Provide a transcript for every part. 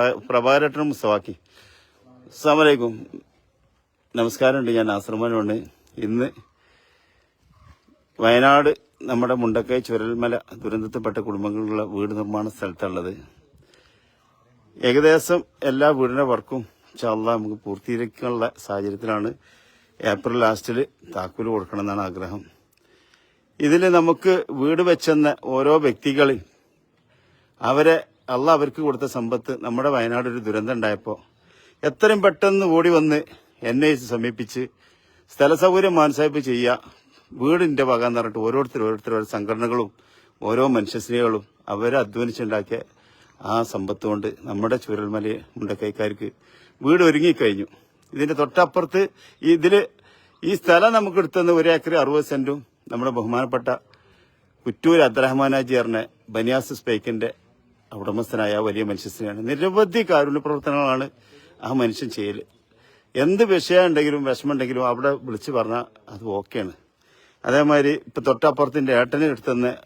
പ്രഭാകരട്ടനും മുസ്തവാക്കി അസ്സാമലൈക്കും നമസ്കാരമുണ്ട്. ഞാൻ ആശ്രമനുണ്ട് ഇന്ന് വയനാട് നമ്മുടെ മുണ്ടക്കൈ ചുരൽമല ദുരന്തത്തിൽപ്പെട്ട കുടുംബങ്ങളുള്ള വീട് നിർമ്മാണ സ്ഥലത്തുള്ളത്. ഏകദേശം എല്ലാ വീടിന്റെ വർക്കും ചാള നമുക്ക് പൂർത്തീകരിക്കാനുള്ള സാഹചര്യത്തിലാണ് ഏപ്രിൽ ലാസ്റ്റിൽ താക്കോൽ കൊടുക്കണമെന്നാണ് ആഗ്രഹം. ഇതിൽ നമുക്ക് വീട് വെച്ചെന്ന ഓരോ വ്യക്തികളെയും അവരെ അള്ള അവർക്ക് കൊടുത്ത സമ്പത്ത് നമ്മുടെ വയനാട് ഒരു ദുരന്തം ഉണ്ടായപ്പോൾ എത്രയും പെട്ടെന്ന് ഓടി വന്ന് എന്നെ സമീപിച്ച് സ്ഥല സൗകര്യം മാനസായിപ്പ് ചെയ്യുക വീടിന്റെ വക എന്ന് പറഞ്ഞിട്ട് ഓരോരുത്തർ ഓരോരുത്തർ ഓരോ സംഘടനകളും ഓരോ മനുഷ്യസ്നേഹികളും അവരെ അധ്വാനിച്ചുണ്ടാക്കിയ ആ സമ്പത്ത് കൊണ്ട് നമ്മുടെ ചുരൽമല മുണ്ടക്കൈക്കാർക്ക് വീട് ഒരുങ്ങിക്കഴിഞ്ഞു. ഇതിന്റെ തൊട്ടപ്പുറത്ത് ഇതിൽ ഈ സ്ഥലം നമുക്ക് എടുത്തുന്ന ഒരു ഏക്കർ അറുപത് സെന്റും നമ്മുടെ ബഹുമാനപ്പെട്ട കുറ്റൂർ അബ്ദുറഹ്മാനാജി പറഞ്ഞ ബനിയാസ് സ്പൈക്കിന്റെ ഉടമസ്ഥനായ വലിയ മനുഷ്യസ്ഥനെയാണ് നിരവധി കാരുണ്യ പ്രവർത്തനങ്ങളാണ് ആ മനുഷ്യൻ ചെയ്യൽ എന്ത് വിഷയമുണ്ടെങ്കിലും വിഷമമുണ്ടെങ്കിലും അവിടെ വിളിച്ചു പറഞ്ഞാൽ അത് ഓക്കെയാണ്. അതേമാതിരി ഇപ്പം തൊട്ടപ്പുറത്തിന്റെ ഏട്ടനെ എടുത്തുന്ന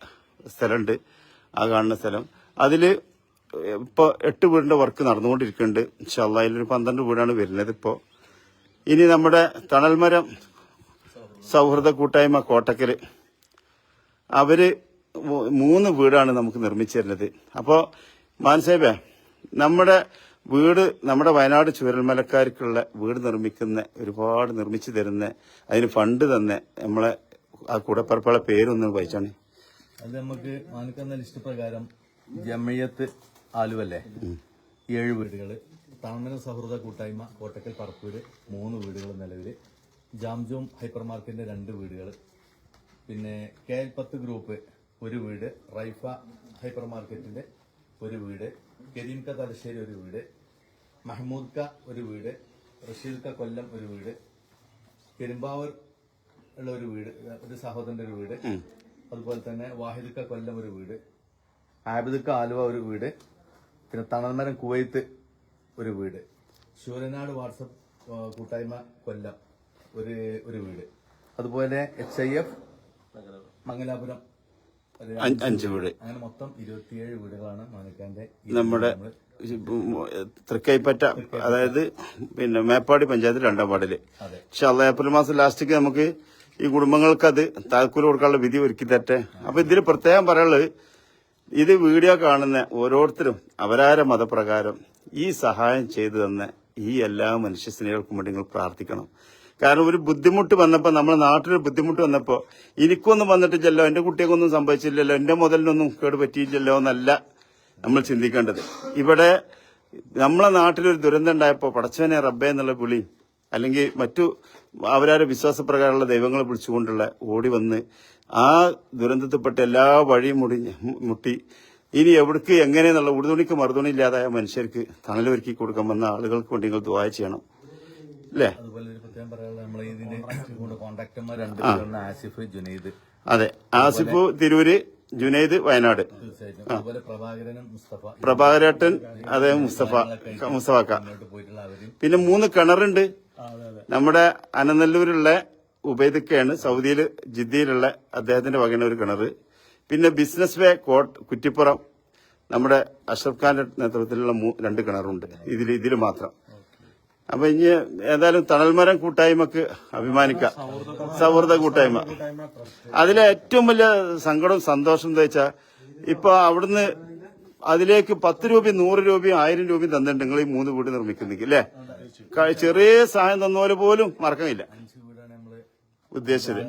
സ്ഥലമുണ്ട്. ആ കാണുന്ന സ്ഥലം. അതിൽ ഇപ്പോൾ എട്ട് വീടിന്റെ വർക്ക് നടന്നുകൊണ്ടിരിക്കുന്നുണ്ട്. ഇൻഷാല്ല അതിലൊരു പന്ത്രണ്ട് വീടാണ് വരുന്നത് ഇപ്പോൾ ഇനി നമ്മുടെ തണൽമരം സൗഹൃദ കൂട്ടായ്മ കോട്ടക്കൽ അവർ മൂ- മൂന്ന് വീടാണ് നമുക്ക് നിർമ്മിച്ചു തരുന്നത് അപ്പോൾ മാൻസേബേ നമ്മുടെ വീട് നമ്മുടെ വയനാട് ചുരൽമലക്കാർക്കുള്ള വീട് നിർമ്മിക്കുന്ന ഒരുപാട് നിർമ്മിച്ചു തരുന്ന അതിന് ഫണ്ട് തന്നെ നമ്മളെ ആ കൂടപ്പറപ്പുള്ള പേരൊന്ന് വായിച്ചാണ്. അത് നമുക്ക് മാനിക്കുന്ന ലിസ്റ്റ് പ്രകാരം ജമയത്ത് ആലുവല്ലേ? ഏഴ് വീടുകൾ താമര സൗഹൃദ കൂട്ടായ്മ കോട്ടക്കൽ പറപ്പൂര് മൂന്ന് വീടുകൾ നിലവിൽ ജാംജോം ഹൈപ്പർ മാർക്കറ്റിന്റെ രണ്ട് വീടുകൾ പിന്നെ കെ പത്ത് ഗ്രൂപ്പ് ഒരു വീട് റൈഫ ഹൈപ്പർ മാർക്കറ്റിന്റെ ഒരു വീട് കരീം ക തലശ്ശേരി ഒരു വീട് മഹ്മൂദ് ക ഒരു വീട് റഷീദ് ക കൊല്ലം ഒരു വീട് പെരുമ്പാവൂർ ഉള്ള ഒരു വീട് ഒരു സഹോദരന്റെ ഒരു വീട് അതുപോലെ തന്നെ വാഹിദ് ക കൊല്ലം ഒരു വീട് ആബിദ് ക ആലുവ ഒരു വീട് പിന്നെ തണൽമരം കുവൈത്ത് ഒരു വീട് ശൂരനാട് വാട്സപ്പ് കൂട്ടായ്മ കൊല്ലം ഒരു ഒരു വീട് അതുപോലെ എച്ച് ഐ എഫ് മംഗലാപുരം അഞ്ച് വീട്. അങ്ങനെ മൊത്തം ഇരുപത്തിയേഴ് വീടുകളാണ് മാനിക്കാന്റെ നമ്മുടെ തൃക്കൈപ്പറ്റ അതായത് പിന്നെ മേപ്പാടി പഞ്ചായത്ത് രണ്ടാം വാർഡിൽ. പക്ഷെ അല്ല ഏപ്രിൽ മാസം ലാസ്റ്റിക്ക് നമുക്ക് ഈ കുടുംബങ്ങൾക്ക് അത് താക്കൂൽ കൊടുക്കാനുള്ള വിധി ഒരുക്കി തരട്ടെ. അപ്പൊ ഇതിൽ പ്രത്യേകം പറയാനുള്ളത് ഇത് വീഡിയോ കാണുന്ന ഓരോരുത്തരും അവരാര മതപ്രകാരം ഈ സഹായം ചെയ്തു തന്ന ഈ എല്ലാ മനുഷ്യ സ്നേഹികൾക്കും വേണ്ടി നിങ്ങൾ പ്രാർത്ഥിക്കണം. കാരണം ഒരു ബുദ്ധിമുട്ട് വന്നപ്പോൾ നമ്മുടെ നാട്ടിലൊരു ബുദ്ധിമുട്ട് വന്നപ്പോൾ എനിക്കൊന്നും വന്നിട്ടില്ലല്ലോ എന്റെ കുട്ടികൾക്കൊന്നും സംഭവിച്ചില്ലല്ലോ എന്റെ മുതലിനൊന്നും കേട് പറ്റിയില്ലല്ലോ എന്നല്ല നമ്മൾ ചിന്തിക്കേണ്ടത്. ഇവിടെ നമ്മളെ നാട്ടിലൊരു ദുരന്തം ഉണ്ടായപ്പോൾ പടച്ചവനെ റബ്ബെ എന്നുള്ള പുളി അല്ലെങ്കിൽ മറ്റു അവരാരെ വിശ്വാസപ്രകാരമുള്ള ദൈവങ്ങളെ വിളിച്ചുകൊണ്ടുള്ള ഓടി വന്ന് ആ ദുരന്തത്തിൽപ്പെട്ട എല്ലാ വഴിയും മുടി മുട്ടി. ഇനി എവിടേക്ക് എങ്ങനെയെന്നുള്ള ഉടുതുണിക്ക് മറുതുണി ഇല്ലാതായ മനുഷ്യർക്ക് തണലൊരുക്കി കൊടുക്കാൻ വന്ന ആളുകൾക്ക് വേണ്ടി നിങ്ങൾ ദുആ ചെയ്യണം. അല്ലേ? ആസിഫ് ജുനൈദ്. അതെ. ആസിഫ് തിരൂര് ജുനൈദ് വയനാട്. പ്രഭാകരേട്ടൻ അതെ മുസ്തഫ. മുസ്തഫാക്ക പിന്നെ മൂന്ന് കിണറുണ്ട്. നമ്മുടെ അനനല്ലൂരുള്ള ഉബൈദക്കയാണ് സൗദിയിൽ ജിദ്ദയിലുള്ള അദ്ദേഹത്തിന്റെ വകന ഒരു കിണറ്. പിന്നെ ബിസിനസ് വേ കോട്ട് കുറ്റിപ്പുറം നമ്മുടെ അഷ്റഫ് ഖാന്റെ നേതൃത്വത്തിലുള്ള രണ്ട് കിണറുണ്ട്. ഇതിൽ ഇതിൽ മാത്രം. അപ്പൊ ഇനി ഏതായാലും തണൽമരം കൂട്ടായ്മക്ക് അഭിമാനിക്കാം. സൗഹൃദ കൂട്ടായ്മ. അതിലെ ഏറ്റവും വലിയ സങ്കടവും സന്തോഷം എന്താ വെച്ചാൽ ഇപ്പൊ അവിടുന്ന് അതിലേക്ക് പത്ത് രൂപയും നൂറ് രൂപയും ആയിരം രൂപയും തന്നിട്ടുണ്ട് നിങ്ങൾ ഈ മൂന്ന് വീട് നിർമ്മിക്കുന്നെങ്കിൽ അല്ലേ ചെറിയ സഹായം തന്നപോലെ പോലും മറക്കമില്ല ഉദ്ദേശിച്ചത്.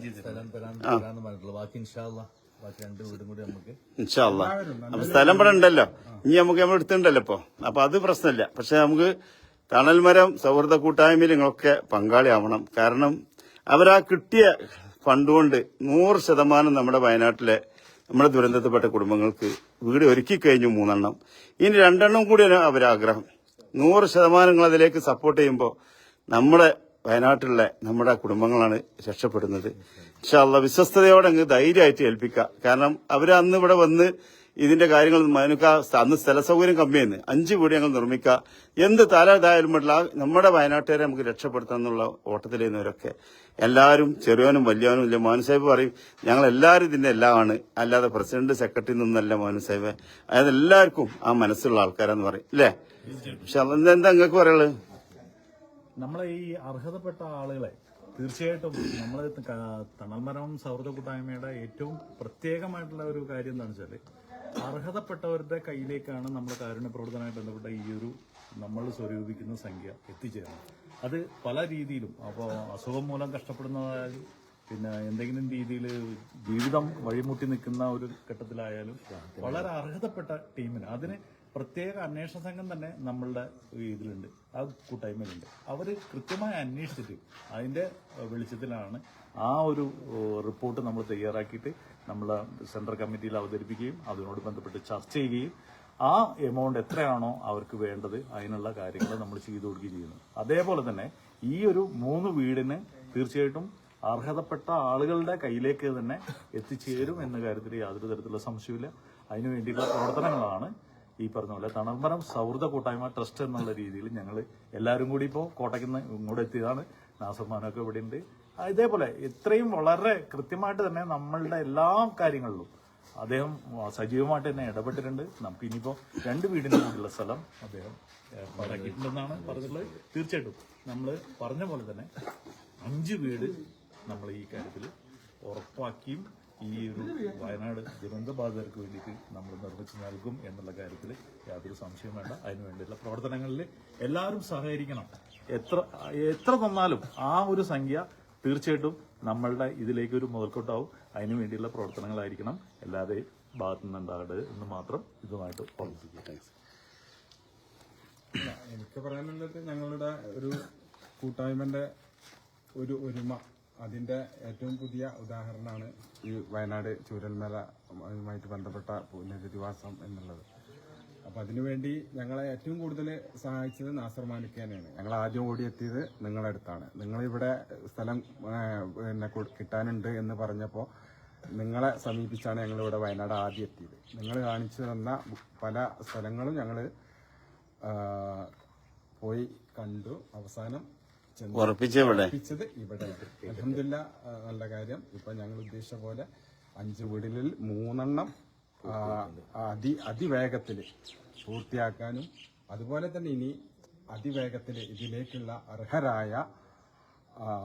സ്ഥലം ഇവിടെ ഇനി നമുക്ക് നമ്മൾ എടുത്തിട്ടുണ്ടല്ലോ ഇപ്പൊ. അപ്പൊ അത് പ്രശ്നമില്ല. പക്ഷെ നമുക്ക് തണൽമരം സൗഹൃദ കൂട്ടായ്മയിൽ നിങ്ങളൊക്കെ പങ്കാളിയാവണം. കാരണം അവരാ കിട്ടിയ ഫണ്ട് കൊണ്ട് നൂറ് ശതമാനം നമ്മുടെ വയനാട്ടിലെ നമ്മുടെ ദുരന്തത്തിൽപ്പെട്ട കുടുംബങ്ങൾക്ക് വീട് ഒരുക്കി കഴിഞ്ഞു മൂന്നെണ്ണം. ഇനി രണ്ടെണ്ണം കൂടിയാണ് അവരാഗ്രഹം. നൂറ് ശതമാനം അതിലേക്ക് സപ്പോർട്ട് ചെയ്യുമ്പോൾ നമ്മുടെ വയനാട്ടിലെ നമ്മുടെ കുടുംബങ്ങളാണ് രക്ഷപ്പെടുന്നത്. പക്ഷെ അള്ള വിശ്വസ്തയോടെ അങ്ങ് ധൈര്യമായിട്ട് ഏൽപ്പിക്കുക കാരണം അവർ അന്ന് ഇവിടെ വന്ന് ഇതിന്റെ കാര്യങ്ങൾ മനുക്ക അന്ന് സ്ഥല സൗകര്യം കമ്മിയെന്ന് അഞ്ച് വീട് ഞങ്ങൾ നിർമ്മിക്കുക. എന്ത് തല ഇതായാലും പറ്റില്ല നമ്മുടെ വയനാട്ടുകാരെ നമുക്ക് രക്ഷപ്പെടുത്താം എന്നുള്ള എല്ലാവരും ചെറിയവനും വലിയവനും ഇല്ല. മോഹൻ സാഹിബ് പറയും ഞങ്ങൾ എല്ലാവരും ഇതിന്റെ എല്ലാമാണ് അല്ലാതെ പ്രസിഡന്റ് സെക്രട്ടറി നിന്നല്ല മോഹൻ സാഹിബ്. അതായത് എല്ലാവർക്കും ആ മനസ്സുള്ള ആൾക്കാരെന്ന് പറയും. അല്ലേ പക്ഷെ അതെന്താ നിങ്ങൾക്ക് പറയുള്ളത് നമ്മളെ ഈ അർഹതപ്പെട്ട ആളുകളെ തീർച്ചയായിട്ടും നമ്മൾ തണൽമരം സൗഹൃദ കൂട്ടായ്മയുടെ ഏറ്റവും പ്രത്യേകമായിട്ടുള്ള ഒരു കാര്യം എന്താണെന്ന് വെച്ചാൽ അർഹതപ്പെട്ടവരുടെ കയ്യിലേക്കാണ് നമ്മുടെ കാരുണ്യ ബന്ധപ്പെട്ട ഈ ഒരു നമ്മൾ സ്വരൂപിക്കുന്ന സംഖ്യ എത്തിച്ചേരുന്നത്. അത് പല രീതിയിലും അപ്പോൾ അസുഖം മൂലം കഷ്ടപ്പെടുന്നതായാലും പിന്നെ എന്തെങ്കിലും രീതിയിൽ ജീവിതം വഴിമുട്ടി നിൽക്കുന്ന ഒരു ഘട്ടത്തിലായാലും വളരെ അർഹതപ്പെട്ട ടീമിന് അതിന് പ്രത്യേക അന്വേഷണ സംഘം തന്നെ നമ്മളുടെ ഇതിലുണ്ട് ആ കൂട്ടായ്മയിലുണ്ട്. അവർ കൃത്യമായി അന്വേഷിച്ചിട്ട് അതിന്റെ വെളിച്ചത്തിലാണ് ആ ഒരു റിപ്പോർട്ട് നമ്മൾ തയ്യാറാക്കിയിട്ട് നമ്മൾ സെൻട്രൽ കമ്മിറ്റിയിൽ അവതരിപ്പിക്കുകയും അതിനോട് ബന്ധപ്പെട്ട് ചർച്ച ചെയ്യുകയും ആ എമൗണ്ട് എത്രയാണോ അവർക്ക് വേണ്ടത് അതിനുള്ള കാര്യങ്ങൾ നമ്മൾ ചെയ്തു കൊടുക്കുകയും ചെയ്യുന്നു. അതേപോലെ തന്നെ ഈ ഒരു മൂന്ന് വീടിന് തീർച്ചയായിട്ടും അർഹതപ്പെട്ട ആളുകളുടെ കയ്യിലേക്ക് തന്നെ എത്തിച്ചേരും എന്ന കാര്യത്തിൽ യാതൊരു തരത്തിലുള്ള സംശയമില്ല അതിനുവേണ്ടിയുള്ള പ്രവർത്തനങ്ങളാണ് ഈ പറഞ്ഞ പോലെ തണൽമരം സൗഹൃദ കൂട്ടായ്മ ട്രസ്റ്റ് എന്നുള്ള രീതിയിൽ ഞങ്ങൾ എല്ലാവരും കൂടി ഇപ്പോൾ കോട്ടയ്ക്ക് നിന്ന് ഇങ്ങോട്ട് എത്തിയതാണ്. നാസർമാനൊക്കെ ഇവിടെ ഉണ്ട്. ഇതേപോലെ ഇത്രയും വളരെ കൃത്യമായിട്ട് തന്നെ നമ്മളുടെ എല്ലാ കാര്യങ്ങളിലും അദ്ദേഹം സജീവമായിട്ട് തന്നെ ഇടപെട്ടിട്ടുണ്ട്. നമുക്ക് ഇനിയിപ്പോൾ രണ്ട് വീടിന് കൂടിയുള്ള സ്ഥലം അദ്ദേഹം ഏർപ്പാടാക്കിയിട്ടുണ്ടെന്നാണ് പറഞ്ഞിട്ടുള്ളത്. തീർച്ചയായിട്ടും നമ്മൾ പറഞ്ഞ പോലെ തന്നെ അഞ്ച് വീട് നമ്മൾ ഈ കാര്യത്തിൽ ഉറപ്പാക്കിയും ഈ ഒരു വയനാട് ദുരന്തബാധിതർക്ക് വേണ്ടിയിട്ട് നമ്മൾ നിർമ്മിച്ചു നൽകും എന്നുള്ള കാര്യത്തിൽ യാതൊരു സംശയവും വേണ്ട. അതിനു വേണ്ടിയുള്ള പ്രവർത്തനങ്ങളിൽ എല്ലാവരും സഹകരിക്കണം. എത്ര എത്ര തന്നാലും ആ ഒരു സംഖ്യ തീർച്ചയായിട്ടും നമ്മളുടെ ഇതിലേക്ക് ഒരു മുതൽക്കൂട്ടാവും. അതിനു വേണ്ടിയുള്ള പ്രവർത്തനങ്ങളായിരിക്കണം. അല്ലാതെ ഭാഗത്തു നിന്നുണ്ടാകരുത് എന്ന് മാത്രം ഇതുമായിട്ട് ഓർമ്മിപ്പിക്കുക എനിക്ക് പറയാനുള്ളത് ഞങ്ങളുടെ ഒരു കൂട്ടായ്മന്റെ ഒരു ഒരുമ. അതിന്റെ ഏറ്റവും പുതിയ ഉദാഹരണമാണ് ഈ വയനാട് ചൂരൽമലയുമായിട്ട് ബന്ധപ്പെട്ട പുനരധിവാസം എന്നുള്ളത്. അപ്പൊ അതിനുവേണ്ടി ഞങ്ങളെ ഏറ്റവും കൂടുതൽ സഹായിച്ചത് നാസർ മാലിക് തന്നെയാണ്. ഞങ്ങൾ ആദ്യം ഓടിയെത്തിയത് നിങ്ങളുടെ അടുത്താണ്. നിങ്ങളിവിടെ സ്ഥലം പിന്നെ കിട്ടാനുണ്ട് എന്ന് പറഞ്ഞപ്പോൾ നിങ്ങളെ സമീപിച്ചാണ് ഞങ്ങൾ ഇവിടെ വയനാട് ആദ്യം എത്തിയത്. നിങ്ങൾ കാണിച്ചു തന്ന പല സ്ഥലങ്ങളും ഞങ്ങൾ പോയി കണ്ടു. അവസാനം ഉറപ്പിച്ചത് ഇവിടെ. അലഹമില്ല നല്ല കാര്യം. ഇപ്പൊ ഞങ്ങൾ ഉദ്ദേശിച്ച പോലെ അഞ്ച് വീടുകളിൽ മൂന്നെണ്ണം അതി അതിവേഗത്തിൽ പൂർത്തിയാക്കാനും അതുപോലെ തന്നെ ഇനി അതിവേഗത്തിൽ ഇതിലേക്കുള്ള അർഹരായ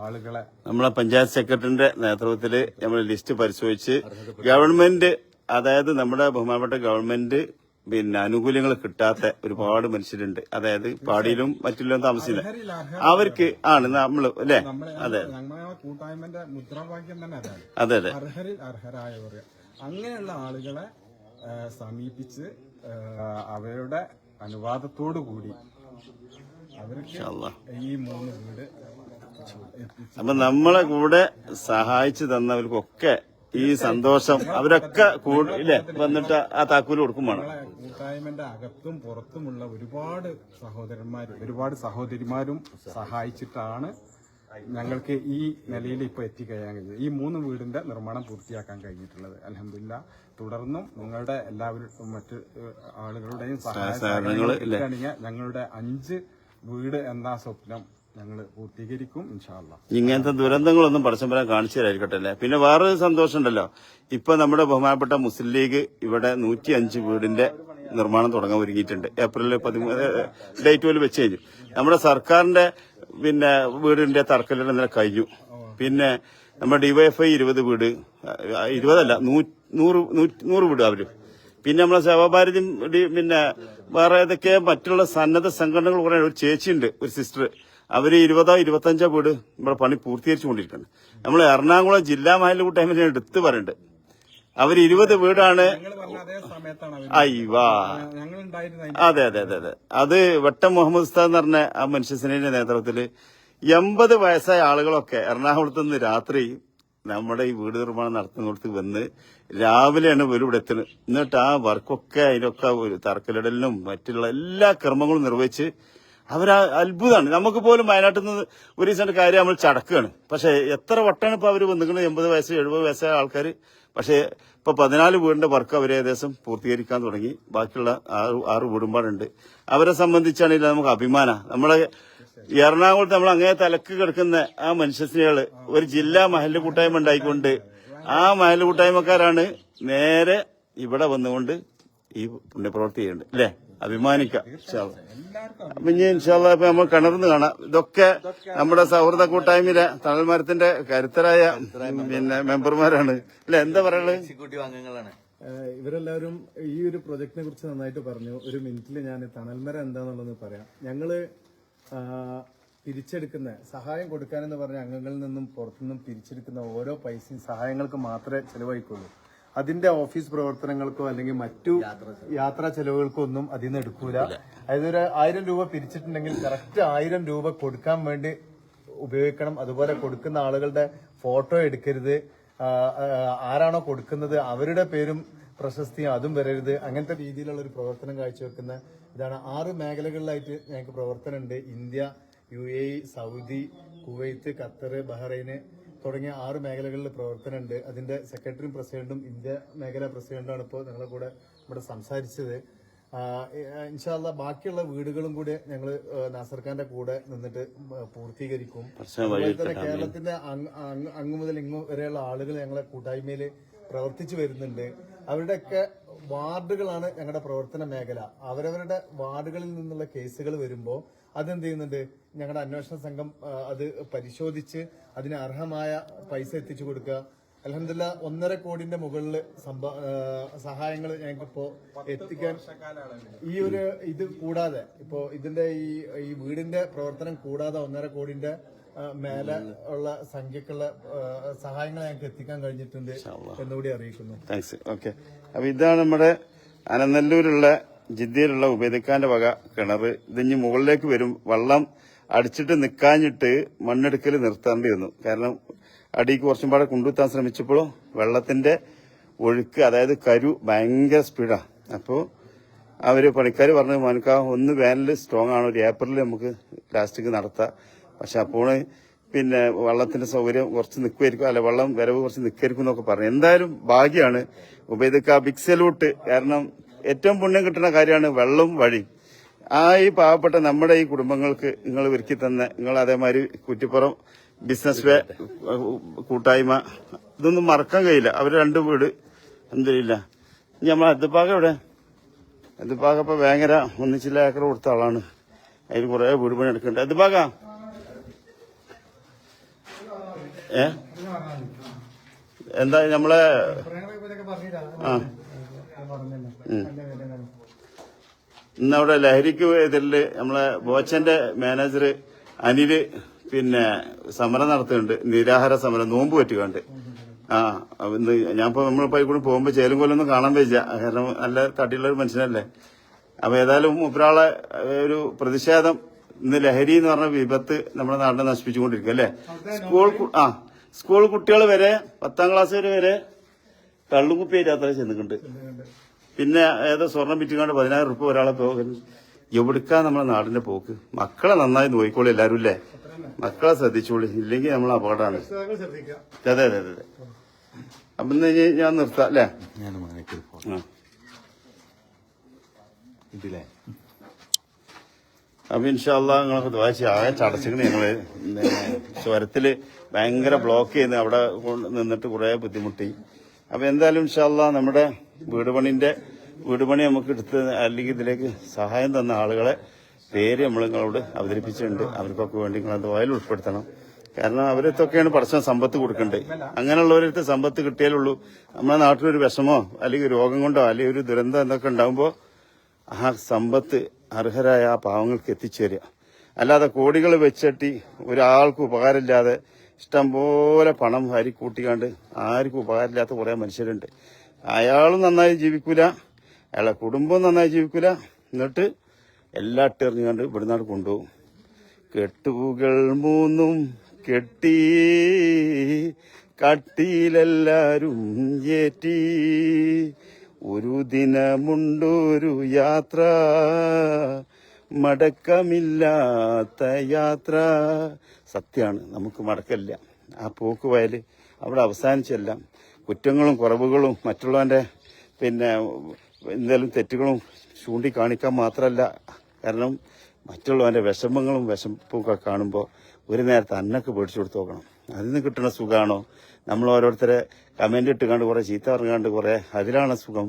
ആളുകളെ നമ്മളെ പഞ്ചായത്ത് സെക്രട്ടറിന്റെ നേതൃത്വത്തിൽ നമ്മൾ ലിസ്റ്റ് പരിശോധിച്ച് ഗവൺമെന്റ് അതായത് നമ്മുടെ ബഹുമാനപ്പെട്ട ഗവൺമെന്റ് പിന്നെ ആനുകൂല്യങ്ങൾ കിട്ടാത്ത ഒരുപാട് മനുഷ്യരുണ്ട്. അതായത് പാടിയിലും മറ്റുള്ള താമസിച്ചില്ല. അവർക്ക് ആണ് നമ്മൾ അല്ലേ? അതെ കൂട്ടായ്മ കൂട്ടായ്മന്റെ മുദ്രാവാക്യം തന്നെ അതെ അതെ. അർഹരിൽ അർഹരായവർ. അങ്ങനെയുള്ള ആളുകളെ സമീപിച്ച് അവരുടെ അനുവാദത്തോടു കൂടി അവർക്ക്. ഈ മൂന്ന് വീട് അപ്പൊ നമ്മളെ കൂടെ സഹായിച്ചു തന്നവർക്കൊക്കെ ഈ സന്തോഷം അവരൊക്കെ ഇല്ലേ വന്നിട്ട് ആ താക്കൂൽ കൊടുക്കും വേണം കൂട്ടായ്മന്റെ അകത്തും പുറത്തുമുള്ള ഒരുപാട് സഹോദരന്മാരും ഒരുപാട് സഹോദരിമാരും സഹായിച്ചിട്ടാണ് ഞങ്ങൾക്ക് ഈ നിലയിൽ ഇപ്പോൾ എത്തിക്കഴിയാൻ കഴിഞ്ഞത്. ഈ മൂന്ന് വീടിന്റെ നിർമ്മാണം പൂർത്തിയാക്കാൻ കഴിഞ്ഞിട്ടുള്ളത്. അലഹമില്ല തുടർന്നും നിങ്ങളുടെ എല്ലാവരും മറ്റ് ആളുകളുടെയും സഹായങ്ങൾ സഹകരണങ്ങൾ ഞങ്ങളുടെ അഞ്ച് വീട് എന്ന സ്വപ്നം ഞങ്ങൾ പൂർത്തീകരിക്കും ഇൻഷാല്ല ഇങ്ങനത്തെ ദുരന്തങ്ങളൊന്നും പടച്ചമ്പരം കാണിച്ചു തരായിരിക്കട്ടെ അല്ലേ? പിന്നെ വേറൊരു സന്തോഷം ഉണ്ടല്ലോ. ഇപ്പൊ നമ്മുടെ ബഹുമാനപ്പെട്ട മുസ്ലിം ലീഗ് ഇവിടെ നൂറ്റി അഞ്ച് വീടിന്റെ നിർമ്മാണം തുടങ്ങാൻ ഒരുങ്ങിയിട്ടുണ്ട്. ഏപ്രിൽ പതിമൂന്ന് ഡേറ്റ് പോലും വെച്ച് കഴിഞ്ഞു. നമ്മുടെ സർക്കാരിന്റെ പിന്നെ വീടിന്റെ തറക്കല്ലിട ഇന്നലെ കഴിഞ്ഞു. പിന്നെ നമ്മുടെ ഡിവൈഎഫ്ഐ ഇരുപത് വീട്. ഇരുപതല്ല നൂറ് വീട് അവർ. പിന്നെ നമ്മളെ സേവാഭാരതി പിന്നെ വേറെ ഏതൊക്കെ മറ്റുള്ള സന്നദ്ധ സംഘടനകൾ കുറെ ഒരു ചേച്ചിയുണ്ട് ഒരു സിസ്റ്റർ. അവർ ഇരുപതോ ഇരുപത്തഞ്ചോ വീട് നമ്മുടെ പണി പൂർത്തീകരിച്ചുകൊണ്ടിരിക്കുന്നത് നമ്മൾ എറണാകുളം ജില്ലാ മഹൽ കൂട്ടായ്മ എടുത്ത് പറയുന്നുണ്ട് അവർ ഇരുപത് വീടാണ്. അയ്യവാ അതേ അതെ അതെ അതെ അതെ. വട്ടം മുഹമ്മദ് ഉസ്താദ് എന്ന് പറഞ്ഞ ആ മനുഷ്യസേനയുടെ നേതൃത്വത്തിൽ എൺപത് വയസ്സായ ആളുകളൊക്കെ എറണാകുളത്ത് നിന്ന് രാത്രി നമ്മുടെ ഈ വീട് നിർമ്മാണം നടത്തുന്നിടത്ത് വന്ന് രാവിലെയാണ് ഇവർ ഇവിടെ എത്തുന്നത്. എന്നിട്ട് ആ വർക്കൊക്കെ അതിനൊക്കെ ഒരു തറക്കല്ലിടലിനും മറ്റുള്ള എല്ലാ കർമ്മങ്ങളും നിർവഹിച്ച് അവർ അത്ഭുതമാണ്. നമുക്ക് പോലും വയനാട്ടിൽ നിന്ന് ഒരു ദിവസം കാര്യം നമ്മൾ ചടക്കുകയാണ് പക്ഷെ എത്ര വട്ടമാണ് ഇപ്പൊ അവർ വന്നിരിക്കുന്നത്? എൺപത് വയസ്സ് എഴുപത് വയസ്സായ ആൾക്കാർ പക്ഷേ ഇപ്പൊ പതിനാല് വീടിന്റെ വർക്ക് അവർ ഏകദേശം പൂർത്തീകരിക്കാൻ തുടങ്ങി. ബാക്കിയുള്ള ആറ് ആറ് വീടുമ്പാടുണ്ട് അവരെ സംബന്ധിച്ചാണെങ്കിൽ നമുക്ക് അഭിമാന. നമ്മളെ എറണാകുളത്ത് നമ്മൾ അങ്ങനെ തലക്ക് കിടക്കുന്ന ആ മനുഷ്യസ്നേഹികൾ ഒരു ജില്ലാ മഹൽ കൂട്ടായ്മ ഉണ്ടായിക്കൊണ്ട് ആ മഹൽ കൂട്ടായ്മക്കാരാണ് നേരെ ഇവിടെ വന്നുകൊണ്ട് ഈ പുണ്യപ്രവൃത്തി ചെയ്യുന്നുണ്ട് അല്ലേ? അഭിമാനിക്കാം ഇൻഷാല്ലാ. അപ്പൊ ഇനി ഇൻഷാല്ല ഇപ്പൊ നമ്മൾ കിണർന്ന് കാണാം. ഇതൊക്കെ നമ്മുടെ സൗഹൃദ കൂട്ടായ്മയിലെ തണൽമരത്തിന്റെ കരുത്തരായ പിന്നെ മെമ്പർമാരാണ്. അല്ലെ എന്താ പറയുള്ളത് എക്സിക്യൂട്ടീവ് അംഗങ്ങളാണ്. ഇവരെല്ലാവരും ഈ ഒരു പ്രൊജക്ടിനെ കുറിച്ച് നന്നായിട്ട് പറഞ്ഞു. ഒരു മിനിറ്റിൽ ഞാൻ തണൽമരം എന്താന്നുള്ളത് പറയാം. ഞങ്ങൾ തിരിച്ചെടുക്കുന്ന പിരിച്ചെടുക്കുന്ന സഹായം കൊടുക്കാനെന്ന് പറഞ്ഞ അംഗങ്ങളിൽ നിന്നും പുറത്തുനിന്നും പിരിച്ചെടുക്കുന്ന ഓരോ പൈസയും സഹായങ്ങൾക്ക് മാത്രമേ ചെലവഴിക്കുള്ളൂ. അതിന്റെ ഓഫീസ് പ്രവർത്തനങ്ങൾക്കോ അല്ലെങ്കിൽ മറ്റു യാത്രാ ചെലവുകൾക്കോ. ഒന്നും അതിൽ നിന്ന് എടുക്കൂല. അതായത് ഒരു ആയിരം രൂപ പിരിച്ചിട്ടുണ്ടെങ്കിൽ കറക്റ്റ് ആയിരം രൂപ കൊടുക്കാൻ വേണ്ടി ഉപയോഗിക്കണം. അതുപോലെ കൊടുക്കുന്ന ആളുകളുടെ ഫോട്ടോ എടുക്കരുത്. ആരാണോ കൊടുക്കുന്നത് അവരുടെ പേരും പ്രശസ്തിയും അതും വരരുത്. അങ്ങനത്തെ രീതിയിലുള്ള ഒരു പ്രവർത്തനം കാഴ്ചവെക്കുന്ന ഇതാണ് ആറ് മേഖലകളിലായിട്ട് ഞങ്ങൾക്ക് പ്രവർത്തനമുണ്ട്. India U A Saudi Kuwait Qatar Bahrain തുടങ്ങിയ ആറ് മേഖലകളിൽ പ്രവർത്തനമുണ്ട്. അതിന്റെ സെക്രട്ടറിയും പ്രസിഡന്റും ഇന്ത്യ മേഖലാ പ്രസിഡന്റാണ് ഇപ്പോൾ ഞങ്ങളുടെ കൂടെ ഇവിടെ സംസാരിച്ചത്. ഇൻഷാല്ല ബാക്കിയുള്ള വീടുകളും കൂടി ഞങ്ങൾ നാസർ ഖാന്റെ കൂടെ നിന്നിട്ട് പൂർത്തീകരിക്കും. അതുപോലെ തന്നെ കേരളത്തിന്റെ അങ്ങ് മുതൽ ഇങ്ങു വരെയുള്ള ആളുകൾ ഞങ്ങളെ കൂട്ടായ്മയിൽ പ്രവർത്തിച്ചു വരുന്നുണ്ട്. അവരുടെയൊക്കെ വാർഡുകളാണ് ഞങ്ങളുടെ പ്രവർത്തന മേഖല. അവരവരുടെ വാർഡുകളിൽ നിന്നുള്ള കേസുകൾ വരുമ്പോൾ അതെന്ത് ചെയ്യുന്നുണ്ട് ഞങ്ങളുടെ അന്വേഷണ സംഘം അത് പരിശോധിച്ച് അതിന് അർഹമായ പൈസ എത്തിച്ചു കൊടുക്കുക അലഹമില്ല ഒന്നര കോടിന്റെ മുകളിൽ സഹായങ്ങൾ ഞങ്ങൾക്കിപ്പോ എത്തിക്കാൻ ഈ ഒരു ഇത് കൂടാതെ ഇപ്പോ ഇതിന്റെ ഈ ഈ വീടിന്റെ പ്രവർത്തനം കൂടാതെ ഒന്നര കോടിന്റെ മേലെ ഉള്ള സംഖ്യക്കുള്ള സഹായങ്ങൾ ഞങ്ങൾക്ക് എത്തിക്കാൻ കഴിഞ്ഞിട്ടുണ്ട് എന്നുകൂടി അറിയിക്കുന്നു. താങ്ക്സ് ഓക്കെ അപ്പൊ ഇതാണ് നമ്മുടെ അനനല്ലൂരുള്ള ജിദ്ദയിലുള്ള ഉപേദിക്കാന്റെ വക കിണർ ഇതിഞ്ഞ് മുകളിലേക്ക് വരും. വെള്ളം അടിച്ചിട്ട് നിൽക്കാഞ്ഞിട്ട് മണ്ണെടുക്കൽ നിർത്തേണ്ടി വന്നു കാരണം അടിക്ക് കുറച്ചും പാടെ കൊണ്ടുവെത്താൻ ശ്രമിച്ചപ്പോഴും വെള്ളത്തിന്റെ ഒഴുക്ക് അതായത് കരു ഭയങ്കര സ്പീഡാണ് അപ്പോൾ അവർ പണിക്കാർ പറഞ്ഞു മോനക്ക ഒന്ന് വേനൽ സ്ട്രോങ് ആണ്. ഒരു ഏപ്രിലിൽ നമുക്ക് ലാസ്റ്റിക്ക് നടത്താം. പക്ഷെ അപ്പോൾ പിന്നെ വെള്ളത്തിന്റെ സൗകര്യം കുറച്ച് നിൽക്കുമായിരിക്കും അല്ല വെള്ളം വരവ് കുറച്ച് നിൽക്കുമായിരിക്കും എന്നൊക്കെ പറഞ്ഞു. എന്തായാലും ഭാഗ്യമാണ് ഉപയോഗിക്ക ബിഗ് സലൂട്ട് കാരണം ഏറ്റവും പുണ്യം കിട്ടുന്ന കാര്യമാണ് വെള്ളം വഴി. ആ ഈ പാവപ്പെട്ട നമ്മുടെ ഈ കുടുംബങ്ങൾക്ക് നിങ്ങൾ ഒരുക്കി തന്ന നിങ്ങൾ അതേമാതിരി കുറ്റിപ്പുറം ബിസിനസ് വേ കൂട്ടായ്മ ഇതൊന്നും മറക്കാൻ കഴിയില്ല. അവർ രണ്ട് വീട് എന്തില്ല ഇനി നമ്മൾ അതിപ്പാക എവിടെ? അതിപ്പാക ഇപ്പൊ വേങ്ങര ഒന്നിച്ചില്ല ഏക്കർ കൊടുത്ത ആളാണ്. അതിൽ കുറെ വീട് പണി എടുക്കുന്നുണ്ട് അദ്ദപ്പാക ഏ? എന്താ നമ്മളെ ആ. ഇന്നവിടെ ലഹരിക്ക് എതിരിൽ നമ്മളെ ബോച്ചന്റെ മാനേജർ അനിൽ പിന്നെ സമരം നടത്തുന്നുണ്ട് നിരാഹാര സമരം നോമ്പ് പറ്റുകൊണ്ട് ആ ഇന്ന് ഞാൻ ഇപ്പൊ നമ്മളിപ്പോ കൂടി പോകുമ്പോ ചേലും കൊല്ലൊന്നും കാണാൻ വെച്ച കാരണം നല്ല തടിയുള്ള ഒരു മനുഷ്യനല്ലേ. അപ്പൊ ഏതായാലും ഒരാളെ ഒരു പ്രതിഷേധം ഇന്ന് ലഹരി എന്ന് പറഞ്ഞ വിപത്ത് നമ്മുടെ നാടിനെ നശിപ്പിച്ചുകൊണ്ടിരിക്കും അല്ലേ? സ്കൂൾ ആ സ്കൂൾ കുട്ടികൾ വരെ പത്താം ക്ലാസ് വരെ വരെ കള്ളുകുപ്പി യാത്ര ചെന്നിട്ടുണ്ട്. പിന്നെ ഏതോ സ്വർണം വിറ്റുകൊണ്ട് പതിനായിരം റുപ്യ ഒരാളെ പോകുന്നു എവിടുക്കാ നമ്മളെ നാടിന്റെ പോക്ക്? മക്കളെ നന്നായി നോക്കിക്കോളൂ എല്ലാരും അല്ലേ മക്കളെ ശ്രദ്ധിച്ചോളൂ. ഇല്ലെങ്കിൽ നമ്മൾ അപകടമാണ്. അതെ അതെ അതെ അതെ. അപ്പൊ ഞാൻ നിർത്താം അല്ലേ. ഇതില്ലേ അപ്പൊ ഇൻഷാല്ല നിങ്ങളൊക്കെ ദ്വാശി ആകെ ചടച്ചിങ്ങനെ ഞങ്ങൾ സ്വരത്തിൽ ഭയങ്കര ബ്ലോക്ക് ചെയ്യുന്ന അവിടെ നിന്നിട്ട് കുറെ ബുദ്ധിമുട്ടി. അപ്പൊ എന്തായാലും ഇൻഷാല്ല നമ്മുടെ വീട് പണിന്റെ വീട് പണി നമുക്ക് എടുത്ത് അല്ലെങ്കിൽ ഇതിലേക്ക് സഹായം തന്ന ആളുകളെ പേര് നമ്മൾ നിങ്ങളോട് അവതരിപ്പിച്ചിട്ടുണ്ട്. അവർക്കൊക്കെ വേണ്ടി നിങ്ങൾ അത് വായിൽ ഉൾപ്പെടുത്തണം. കാരണം അവരത്തൊക്കെയാണ് പടച്ചവൻ സമ്പത്ത് കൊടുക്കേണ്ടത് അങ്ങനെയുള്ളവരടുത്ത് സമ്പത്ത് കിട്ടിയാലുള്ളൂ നമ്മുടെ നാട്ടിലൊരു വിഷമോ അല്ലെങ്കിൽ രോഗം കൊണ്ടോ അല്ലെങ്കിൽ ഒരു ദുരന്തം എന്നൊക്കെ ഉണ്ടാകുമ്പോൾ ആ സമ്പത്ത് അർഹരായ ആ പാവങ്ങൾക്ക് എത്തിച്ചേരുക. അല്ലാതെ കോടികൾ വെച്ചട്ടി ഒരാൾക്ക് ഉപകാരമില്ലാതെ ഇഷ്ടം പോലെ പണം ഹരി കൂട്ടിക്കാണ്ട് ആർക്കും ഉപകാരമില്ലാത്ത കുറെ മനുഷ്യരുണ്ട്. അയാളും നന്നായി ജീവിക്കൂല അയാളെ കുടുംബവും നന്നായി ജീവിക്കൂല. എന്നിട്ട് എല്ലാ ഇട്ടെറിഞ്ഞുകൊണ്ട് ഇവിടുന്നാട് കൊണ്ടുപോകും. കെട്ടുകൾ മൂന്നും കെട്ടി കട്ടിയിലെല്ലാരും ഏറ്റി. ഒരു ദിനമുണ്ടൊരു യാത്ര മടക്കമില്ലാത്ത യാത്ര. സത്യമാണ് നമുക്ക് മടക്കല്ല. ആ പോക്ക് വയൽ അവിടെ അവസാനിച്ചെല്ലാം. കുറ്റങ്ങളും കുറവുകളും മറ്റുള്ളവന്റെ പിന്നെ എന്തെങ്കിലും തെറ്റുകളും ചൂണ്ടിക്കാണിക്കാൻ മാത്രമല്ല കാരണം മറ്റുള്ളവന്റെ വിഷമങ്ങളും വിഷമപ്പൊക്കെ കാണുമ്പോൾ ഒരു നേരത്തെ അന്നൊക്കെ പേടിച്ചു കൊടുത്ത് നോക്കണം. അതിൽ നിന്ന് കിട്ടുന്ന സുഖമാണോ നമ്മൾ ഓരോരുത്തരെ കമന്റ് ഇട്ട് കണ്ട് കുറേ ചീത്ത പറഞ്ഞുകൊണ്ട് കുറേ അതിലാണ് സുഖം.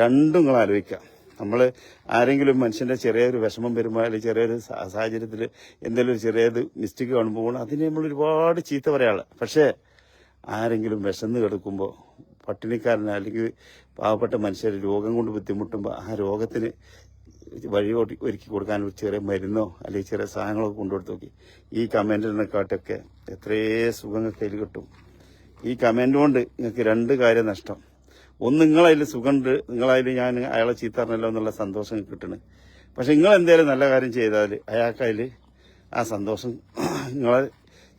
രണ്ടും നിങ്ങൾ ആലോചിക്കാം നമ്മൾ ആരെങ്കിലും മനുഷ്യന്റെ ചെറിയൊരു വിഷമം വരുമ്പോൾ അല്ലെങ്കിൽ ചെറിയൊരു സാഹചര്യത്തിൽ എന്തെങ്കിലും ഒരു ചെറിയത് മിസ്റ്റേക്ക് കാണുമ്പോൾ അതിന് നമ്മൾ ഒരുപാട് ചീത്ത പറയാൾ പക്ഷേ ആരെങ്കിലും വിശന്ന് കിടക്കുമ്പോൾ പട്ടിണിക്കാരന് അല്ലെങ്കിൽ പാവപ്പെട്ട മനുഷ്യർ രോഗം കൊണ്ട് ബുദ്ധിമുട്ടുമ്പോൾ ആ രോഗത്തിന് വഴി ഒരുക്കി കൊടുക്കാൻ ഒരു ചെറിയ മരുന്നോ അല്ലെങ്കിൽ ചെറിയ സാധനങ്ങളൊക്കെ കൊണ്ടുകൊടുത്ത് നോക്കി. ഈ കമന്റിനെക്കാട്ടൊക്കെ എത്രയേ സുഖങ്ങൾ കയ്യിൽ കിട്ടും. ഈ കമന്റ് കൊണ്ട് നിങ്ങൾക്ക് രണ്ട് കാര്യം നഷ്ടം. ഒന്ന് നിങ്ങളതിൽ സുഖമുണ്ട് നിങ്ങളതിൽ ഞാൻ അയാളെ ചീത്തറിഞ്ഞല്ലോ എന്നുള്ള സന്തോഷം കിട്ടണ്. പക്ഷെ നിങ്ങൾ എന്തെങ്കിലും നല്ല കാര്യം ചെയ്താൽ അയാൾക്കതിൽ ആ സന്തോഷം നിങ്ങളെ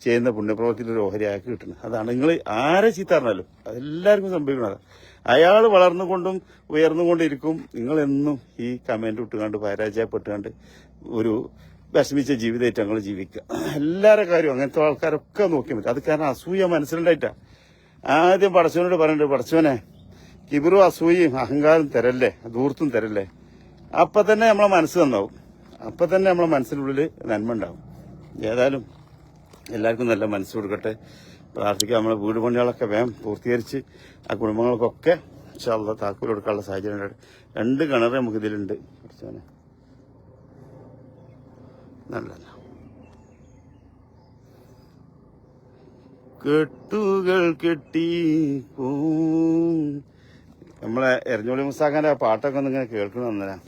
ചെയ്യുന്ന പുണ്യപ്രവൃത്തിയുടെ ഒരു ഓഹരി അയാൾക്ക് കിട്ടുന്നത് അതാണ് നിങ്ങൾ ആരെ ചീത്തറിഞ്ഞാലും അതെല്ലാവർക്കും സംഭവിക്കണം അയാൾ വളർന്നുകൊണ്ടും ഉയർന്നുകൊണ്ടിരിക്കും. നിങ്ങളെന്നും ഈ കമന്റ് ഇട്ടുകൊണ്ട് പരാജയപ്പെട്ടുകൊണ്ട് ഒരു വിഷമിച്ച ജീവിതമായിട്ട് ഞങ്ങൾ ജീവിക്കുക. എല്ലാവരുടെ കാര്യവും അങ്ങനത്തെ ആൾക്കാരൊക്കെ നോക്കിയാൽ മതി. അത് കാരണം അസൂയ മനസ്സിലുണ്ടായിട്ടാണ് ആദ്യം പടച്ചവനോട് പറഞ്ഞിട്ട് പടച്ചവനെ കിബിറും അസൂയയും അഹങ്കാരം തരല്ലേ? ദൂർത്തും തരല്ലേ? അപ്പൊ തന്നെ നമ്മളെ മനസ്സ് നന്നാവും. അപ്പൊ തന്നെ നമ്മളെ മനസ്സിനുള്ളിൽ നന്മ ഉണ്ടാവും. ഏതായാലും എല്ലാവർക്കും നല്ല മനസ്സ് കൊടുക്കട്ടെ. പ്രാർത്ഥിക്കുക നമ്മളെ വീട് പണികളൊക്കെ വേഗം പൂർത്തീകരിച്ച് ആ കുടുംബങ്ങൾക്കൊക്കെ ഇൻഷാല്ല താക്കോൽ കൊടുക്കാനുള്ള സാഹചര്യം രണ്ട് കിണർ നമുക്ക് ഇതിലുണ്ട് നല്ല കെട്ടുകൾ കെട്ടി പോവും. നമ്മളെ എരഞ്ഞോളി മുസാഖാന്റെ ആ പാട്ടൊക്കെ ഒന്ന് ഇങ്ങനെ കേൾക്കണം അന്നേരം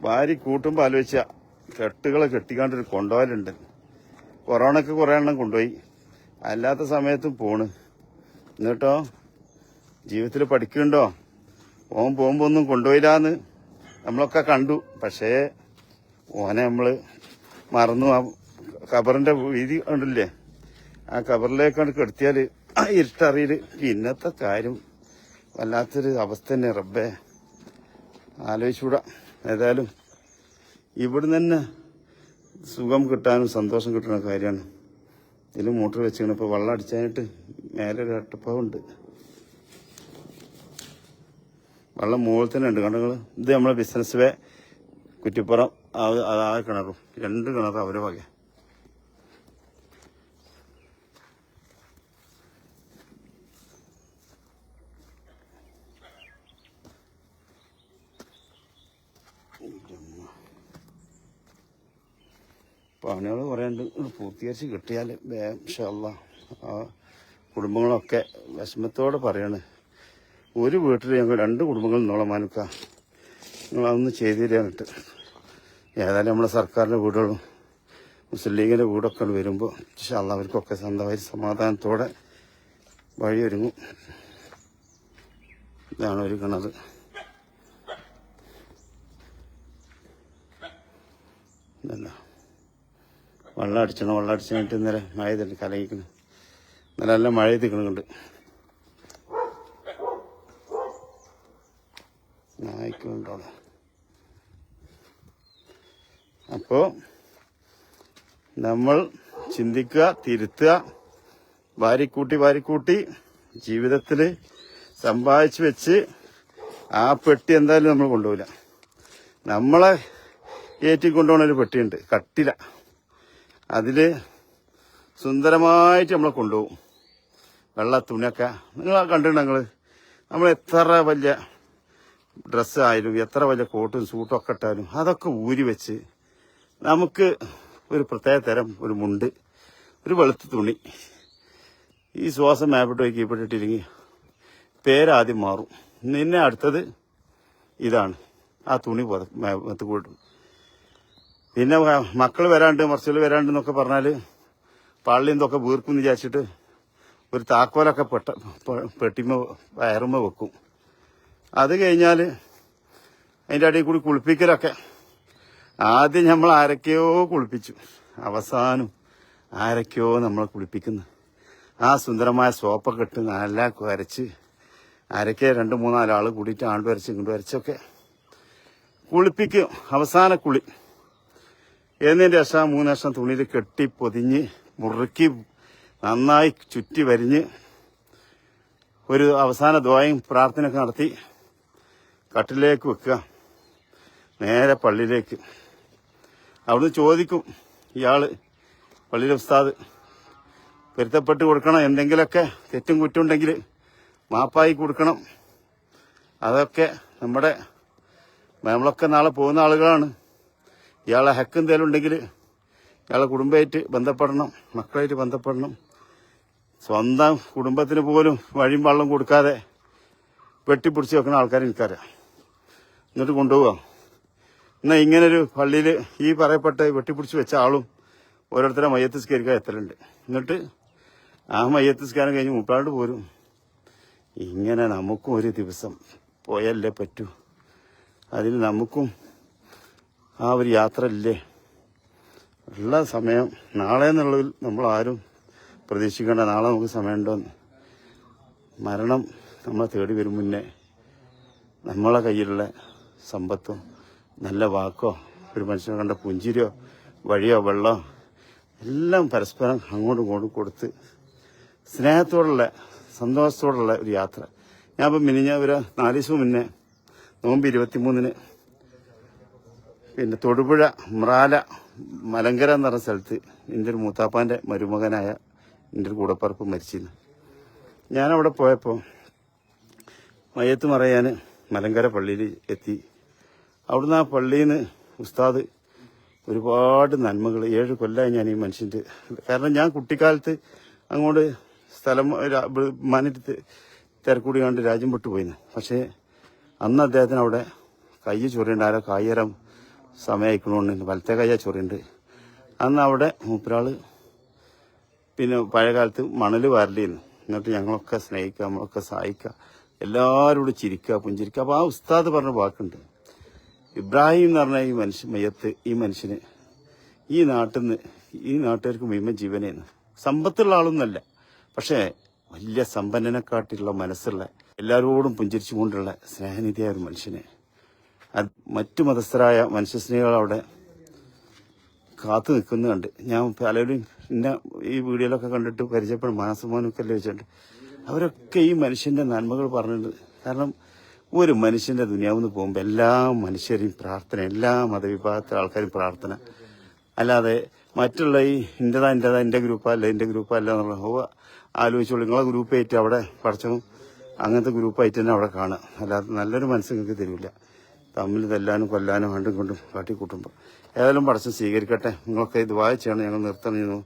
ഭാര്യ കൂട്ടുമ്പോൾ ആലോചിച്ച കെട്ടുകളെ കെട്ടിക്കാണ്ടൊരു കൊണ്ടുപോകലുണ്ട് കൊറോണക്ക് കുറെ എണ്ണം കൊണ്ടുപോയി. അല്ലാത്ത സമയത്തും പോണ്. എന്നിട്ടോ? ജീവിതത്തിൽ പഠിക്കുന്നുണ്ടോ? ഓൻ പോകുമ്പോ ഒന്നും കൊണ്ടുപോയില്ലാന്ന് നമ്മളൊക്കെ കണ്ടു. പക്ഷേ ഓനെ നമ്മൾ മറന്നു. ആ ഖബറിന്റെ വീതി ഉണ്ടല്ലേ ആ കബറിലേക്കാണ് കെടുത്തിയാൽ ഇരുട്ടറിയിൽ പിന്നത്തെ കാര്യം വല്ലാത്തൊരു അവസ്ഥ തന്നെ റബ്ബേ. ആലോചിച്ചൂടാ ഏതായാലും ഇവിടുന്ന് തന്നെ സുഖം കിട്ടാനും സന്തോഷം കിട്ടുന്ന കാര്യമാണ്. ഇതിൽ മോട്ടർ വെച്ചാണ് ഇപ്പോൾ വെള്ളം അടിച്ചായിട്ട് മേലെ ഒരു അട്ടപ്പാവുണ്ട്. വെള്ളം മുകളിൽ തന്നെ ഉണ്ട്. കണ്ടങ്ങൾ ഇത് നമ്മളെ ബിസിനസ് വേ കുറ്റിപ്പുറം ആ കിണറും. രണ്ട് കിണറും അവരെ വക പണികൾ കുറേ ഉണ്ട്. പൂർത്തീകരിച്ച് കിട്ടിയാൽ വേഷല്ല ആ കുടുംബങ്ങളൊക്കെ വിഷമത്തോടെ പറയാണ്. ഒരു വീട്ടിൽ ഞങ്ങൾ രണ്ട് കുടുംബങ്ങൾ നിന്നോളം മാനുക്ക. നിങ്ങളതൊന്ന് ചെയ്തു തരാനിട്ട് ഏതായാലും നമ്മളെ സർക്കാരിന്റെ വീടുകളും മുസ്ലിം ലീഗിന്റെ വീടൊക്കെ വരുമ്പോൾ അല്ല അവർക്കൊക്കെ സ്വന്തമായി സമാധാനത്തോടെ വഴിയൊരുങ്ങും ഇതാണ് ഒരു കിണറ്. ഇതല്ല. വെള്ളം അടിച്ചണം വെള്ളം അടിച്ചു കഴിഞ്ഞിട്ട് ഇന്നലെ മഴ ചെയ്തിട്ട് കലങ്ങിക്കണം ഇന്നലെ നല്ല മഴ ചെയ്തിക്കണുണ്ട് നായ്ക്കുണ്ടോ അപ്പോ നമ്മൾ ചിന്തിക്കുക തിരുത്തുക വാരിക്കൂട്ടി വാരിക്കൂട്ടി ജീവിതത്തിൽ സമ്പാദിച്ചു വെച്ച് ആ പെട്ടി എന്തായാലും നമ്മൾ കൊണ്ടുപോകില്ല നമ്മളെ ഏറ്റി കൊണ്ടുപോകണ ഒരു പെട്ടിയുണ്ട് കട്ടില. അതിൽ സുന്ദരമായിട്ട് നമ്മളെ കൊണ്ടുപോകും. വെള്ള തുണിയൊക്കെ. നിങ്ങൾ കണ്ടിട്ടുണ്ട് നിങ്ങൾ നമ്മൾ എത്ര വലിയ ഡ്രസ്സായാലും എത്ര വലിയ കോട്ടും സൂട്ടും ഒക്കെ ഇട്ടാലും അതൊക്കെ ഊരി വെച്ച് നമുക്ക് ഒരു പ്രത്യേക തരം ഒരു മുണ്ട് ഒരു വെളുത്ത തുണി. ഈ ശ്വാസം മേപ്പിട്ട് വയ്ക്കി ഇപ്പിട്ടിട്ടില്ലെങ്കിൽ പേരാദ്യം മാറും. നിന്നെ അടുത്തത് ഇതാണ്. ആ തുണി പുറത്ത് കൂട്ടും പിന്നെ മക്കൾ വരാണ്ട് മറിച്ചൽ വരാണ്ട് എന്നൊക്കെ പറഞ്ഞാൽ പള്ളി എന്തൊക്കെ വീർക്കും വിചാരിച്ചിട്ട് ഒരു താക്കോലൊക്കെ പെട്ട പെട്ടിമ വയറുമ്മ വെക്കും. അത് കഴിഞ്ഞാൽ അതിന്റെ അടിയിൽ കൂടി കുളിപ്പിക്കലൊക്കെ. ആദ്യം നമ്മൾ ആരൊക്കെയോ കുളിപ്പിച്ചു. അവസാനം ആരൊക്കെയോ നമ്മളെ കുളിപ്പിക്കുന്നു. ആ സുന്ദരമായ സോപ്പൊക്കെ ഇട്ട് നല്ല കുരച്ച് ആരൊക്കെ രണ്ട് മൂന്നാലാൾ കൂടിയിട്ട് ആണ്ട് വരച്ച് ഇങ്ങോട്ട് വരച്ചൊക്കെ കുളിപ്പിക്കും. അവസാന കുളി. എന്നതിന്റെ ശേഷം മൂന്ന് തുണിയിൽ കെട്ടി പൊതിഞ്ഞ് മുറുക്കി നന്നായി ചുറ്റി വരിഞ്ഞ് ഒരു അവസാന ദ്വായും പ്രാർത്ഥനയൊക്കെ നടത്തി കട്ടിലേക്ക് വെക്കുക. നേരെ പള്ളിയിലേക്ക്. അവിടുന്ന് ചോദിക്കും ഇയാൾ പള്ളിയിലെ ഉസ്താദ് പൊരുത്തപ്പെട്ട് കൊടുക്കണം എന്തെങ്കിലുമൊക്കെ തെറ്റും കുറ്റുണ്ടെങ്കിൽ മാപ്പായി കൊടുക്കണം. അതൊക്കെ നമ്മുടെ നമ്മളൊക്കെ നാളെ പോകുന്ന ആളുകളാണ്. ഇയാളെ ഹക്ക് എന്തെങ്കിലും ഉണ്ടെങ്കിൽ ഇയാളെ കുടുംബമായിട്ട് ബന്ധപ്പെടണം മക്കളായിട്ട് ബന്ധപ്പെടണം. സ്വന്തം കുടുംബത്തിന് പോലും വഴിയും വെള്ളം കൊടുക്കാതെ വെട്ടിപ്പിടിച്ച് വെക്കുന്ന ആൾക്കാർ എനിക്കറിയാം. എന്നിട്ട് കൊണ്ടുപോകാം എന്നാൽ ഇങ്ങനൊരു പള്ളിയിൽ ഈ പറയപ്പെട്ട വെട്ടിപ്പിടിച്ച് വെച്ച ആളും ഓരോരുത്തരെ മയ്യത്ത് സ്കരിക്കാൻ എത്തലുണ്ട്. എന്നിട്ട് ആ മയ്യത്ത് സ്കാനം കഴിഞ്ഞ് മുപ്പാണ്ട് പോരും. ഇങ്ങനെ നമുക്കും ഒരു ദിവസം പോയല്ലേ പറ്റൂ. അതിൽ നമുക്കും ആ ഒരു യാത്ര ഇല്ലേ ഉള്ള സമയം നാളെ എന്നുള്ളതിൽ ആരും പ്രതീക്ഷിക്കേണ്ട നാളെ നമുക്ക് സമയമുണ്ടോന്ന് മരണം നമ്മളെ തേടി വരും മുന്നേ. നമ്മളെ കയ്യിലുള്ള സമ്പത്തും നല്ല വാക്കോ ഒരു മനുഷ്യനെ കണ്ട പുഞ്ചിരിയോ വഴിയോ വെള്ളമോ എല്ലാം പരസ്പരം അങ്ങോട്ടും ഇങ്ങോട്ടും കൊടുത്ത് സ്നേഹത്തോടുള്ള സന്തോഷത്തോടുള്ള ഒരു യാത്ര. ഞാൻ ഇപ്പം മിനിഞ്ഞ ഒരു നാല് ദിവസം മുന്നേ നോമ്പ് ഇരുപത്തിമൂന്നിന് പിന്നെ തൊടുപുഴ മ്രാല മലങ്കര എന്ന് പറഞ്ഞ സ്ഥലത്ത് എന്റെ ഒരു മൂത്താപ്പാന്റെ മരുമകനായ എന്റെ ഒരു കൂടപ്പറപ്പ് മരിച്ചിരുന്നു. ഞാനവിടെ പോയപ്പോൾ മയ്യത്ത് മറയാൻ മലങ്കര പള്ളിയിൽ എത്തി. അവിടുന്ന് ആ പള്ളിയിൽ നിന്ന് ഉസ്താദ് ഒരുപാട് നന്മകൾ ഏഴ് കൊല്ലമായി ഞാൻ ഈ മനുഷ്യന്റെ കാരണം ഞാൻ കുട്ടിക്കാലത്ത് അങ്ങോട്ട് സ്ഥലം മാനിട്ട് തിരക്കൂടി കണ്ട് രാജ്യം വിട്ടുപോയിന്ന് പക്ഷേ അന്ന് അദ്ദേഹത്തിന് അവിടെ കൈ ചൊറിയുണ്ട് ആരോ കായ്യരം സമയമായിക്കണോണ്ട് വലത്തെ കയ്യ ചൊറിയുണ്ട്. അന്ന് അവിടെ മൂപ്പരാൾ പിന്നെ പഴയ കാലത്ത് മണൽ വരലിരുന്നു എന്നിട്ട് ഞങ്ങളൊക്കെ സ്നേഹിക്കുക നമ്മളൊക്കെ സഹായിക്കുക എല്ലാവരോടും ചിരിക്കുക പുഞ്ചിരിക്കുക. അപ്പോൾ ആ ഉസ്താദ് പറഞ്ഞ വാക്കുണ്ട്. ഇബ്രാഹിം എന്ന് പറഞ്ഞ ഈ മനുഷ്യ മയ്യത്ത് ഈ മനുഷ്യന് ഈ നാട്ടിൽ നിന്ന് ഈ നാട്ടുകാർക്ക് മുഴുവൻ ജീവനേന്ന്. സമ്പത്തുള്ള ആളൊന്നല്ല പക്ഷേ വലിയ സമ്പന്നനെക്കാട്ടിലുള്ള മനസ്സുള്ള എല്ലാവരോടും പുഞ്ചിരിച്ചുകൊണ്ടുള്ള സ്നേഹനിധിയായ ഒരു മനുഷ്യനെ മറ്റു മതസ്ഥരായ മനുഷ്യസ്നേഹികൾ അവിടെ കാത്തു നിൽക്കുന്ന കണ്ട് ഞാൻ പലരും എന്നെ ഈ വീഡിയോയിലൊക്കെ കണ്ടിട്ട് പരിചയപ്പെടും. മാനസമോനൊക്കെ വെച്ചിട്ടുണ്ട് അവരൊക്കെ ഈ മനുഷ്യന്റെ നന്മകൾ പറഞ്ഞിട്ടുണ്ട് കാരണം ഒരു മനുഷ്യന്റെ ദുനിയാവെന്ന് പോകുമ്പോൾ എല്ലാ മനുഷ്യരെയും പ്രാർത്ഥന എല്ലാ മതവിഭാഗത്തിലെ ആൾക്കാരും പ്രാർത്ഥന. അല്ലാതെ മറ്റുള്ള ഈ ഇന്റേതാ ഇന്റേതാ എന്റെ ഗ്രൂപ്പല്ല എന്റെ ഗ്രൂപ്പല്ല എന്നുള്ള ഹോവ ആലോചിച്ചോളൂ. നിങ്ങളെ ഗ്രൂപ്പായിട്ട് അവിടെ പഠിച്ചതും അങ്ങനത്തെ ഗ്രൂപ്പായിട്ട് തന്നെ അവിടെ കാണുക. അല്ലാതെ നല്ലൊരു മനസ്സ് നിങ്ങൾക്ക് തരില്ല. തമ്മിൽ തെല്ലാനും കൊല്ലാനും കണ്ടും കൊണ്ടും കാട്ടിക്കൂട്ടുമ്പോൾ ഏതായാലും പടച്ചം സ്വീകരിക്കട്ടെ. നിങ്ങളൊക്കെ ഇത് വായിച്ചാണ് ഞങ്ങൾ നിർത്തണം